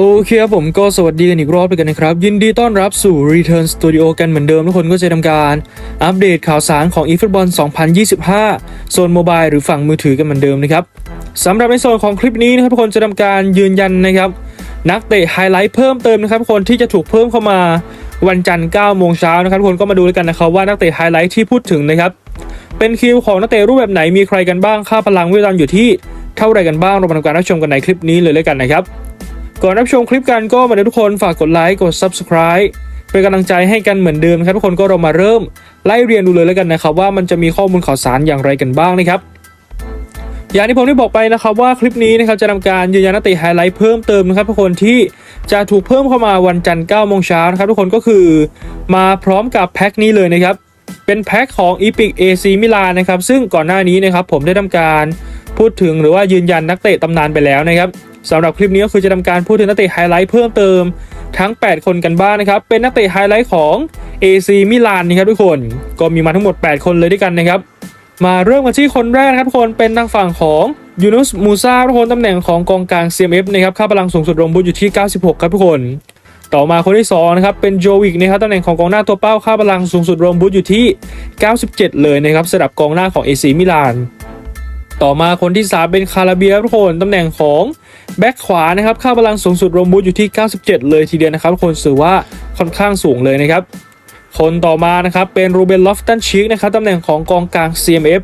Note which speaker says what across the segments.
Speaker 1: โอเคครับผมก็สวัสดีกันอีกรอบไปกันนะครับ ยินดีต้อนรับสู่ Return Studio กันเหมือนเดิมทุกคนก็จะทำการ อัปเดตข่าวสารของ eFootball 2025 โซนโมบายหรือฝั่งมือถือกันเหมือนเดิมนะครับสำหรับในโซนของคลิปนี้นะครับทุกคนจะทำการยืนยันนะครับ นักเตะไฮไลท์เพิ่มเติมนะครับทุกคนที่จะถูกเพิ่มเข้ามาวันจันทร์9โมงเช้านะครับทุกคนก็มาดูด้วยกันนะครับว่านักเตะไฮไลท์ที่พูดถึงนะครับเป็นคิวของนักเตะรูปแบบไหนมีใครกันบ้างค่าพลังเวลาอยู่ที่เท่าไรกันบ้างเรามาทำการรับชมกันในคลิปนี้เลยแล้วกันนะครับ ก่อนรับชมคลิปกันก็มาเดี๋ยวทุกคนฝากกดไลค์กด subscribe เป็นกำลังใจให้กันเหมือนเดิมครับทุกคนก็เรามาเริ่มไล่เรียนดูเลยแล้วกันนะครับว่ามันจะมีข้อมูลข่าวสารอย่างไรกันบ้างนะครับอย่างที่ผมได้บอกไปนะครับว่าคลิปนี้นะครับจะทำการยืนยันนักเตะไฮไลท์เพิ่มเติมนะครับทุกคนที่จะถูกเพิ่มเข้ามาวันจันทร์9โมงเช้านะครับทุกคนก็คือมาพร้อมกับแพ็คนี้เลยนะครับเป็นแพ็คของ Epic AC มิลานนะครับซึ่งก่อนหน้านี้นะครับผมได้ทำการพูดถึงหรือว่ายืนยันนักเตะตำนานไปแล้วนะครับ สำหรับคลิปนี้ก็คือจะทำการพูดถึงนักเตะไฮไลท์เพิ่มเติมทั้ง 8 คนกันบ้างนะครับ เป็นนักเตะไฮไลท์ของ AC มิลานนะครับทุกคน ก็มีมาทั้งหมด 8 คนเลยด้วยกันนะครับ มาเริ่มกันที่คนแรกนะครับทุกคน เป็นทางฝั่งของยูนุสมูซาทุกคนตำแหน่งของกองกลาง CMF นะครับ ค่าพลังสูงสุดรวมบุญอยู่ที่ 96 ครับทุกคน ต่อมาคนที่2นะครับ เป็นโจวิกนะครับตำแหน่งของกองหน้าตัวเป้า ค่าพลังสูงสุดรวมบูทอยู่ที่ 97 เลยนะครับสำหรับกองหน้าของเอซีมิลาน ต่อมาคนที่ 3 เป็นคาราเบียทุกคนตำแหน่งของแบ็คขวานะครับค่าพลังสูงสุดรวมบูทอยู่ที่ 97 เลยทีเดียวนะครับทุกคนถือว่าค่อนข้างสูงเลยนะครับ คนต่อมานะครับเป็นรูเบนลอฟตันชิกนะครับตำแหน่งของกองกลาง CMF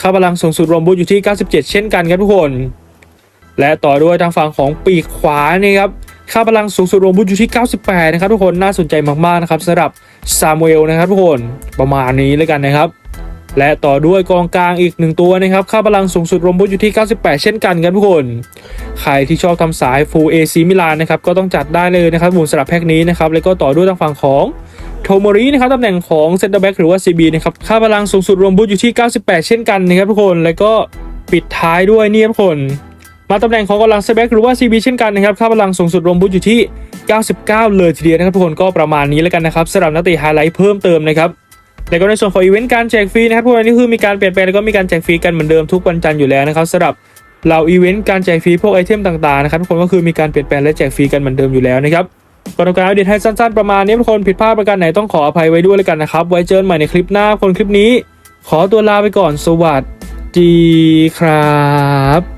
Speaker 1: ค่าพลังสูงสุดรวมบูทอยู่ที่ 97 เช่นกันครับทุกคน และต่อด้วยทางฝั่งของปีกขวานี่ครับค่าพลังสูงสุดรวมบุญอยู่ที่ 98 นะครับทุกคนน่าสนใจมากๆนะครับสำหรับซามูเอลนะครับทุกคนประมาณนี้แล้วกันนะครับ และต่อด้วยกองกลางอีกหนึ่งตัวนะครับค่าพลังสูงสุดรวมบุญอยู่ที่ 98 เช่นกันครับทุกคน ใครที่ชอบทำสาย Full AC มิลานนะครับก็ต้องจัดได้เลยนะครับหมุนสลับแพ็กนี้นะครับแล้วก็ต่อด้วยทางฝั่งของโทโมรินะครับตำแหน่งของเซนเตอร์แบ็กหรือว่า CB นะครับค่าพลังสูงสุดรวมบุญอยู่ที่ 98 เช่นกันนะครับทุกคนแล้วก็ปิดท้ายด้วยนี่ครับทุกคนมาตำแหน่งของกำลังเซตแบ็กหรือว่า CB เช่นกันนะครับ ค่าพลังสูงสุดรวมบุญอยู่ที่ 99 เลยทีเดียวนะครับทุกคนก็ประมาณนี้แล้วกันนะครับสำหรับนักเตะไฮไลท์เพิ่มเติมนะครับ แล้วก็ในส่วนของอีเวนต์การแจกฟรีนะครับพวกนี้คือมีการเปลี่ยนแปลงแล้วก็มีการแจกฟรีกันเหมือนเดิมทุกวันจันทร์อยู่แล้วนะครับสำหรับเราอีเวนต์การแจกฟรีพวกไอเทมต่างๆนะครับทุกคนก็คือมีการเปลี่ยนแปลงและแจกฟรีกันเหมือนเดิมอยู่แล้วนะครับก็ต้องการอัปเดตให้สั้นๆประมาณนี้ทุกคนผิดพลาดประการไหนต้องขออภัยไว้ด้วยแล้วกันนะครับ ไว้เจอกันใหม่ในคลิปหน้าคนคลิปนี้ ขอตัวลาไปก่อนสวัสดีครับ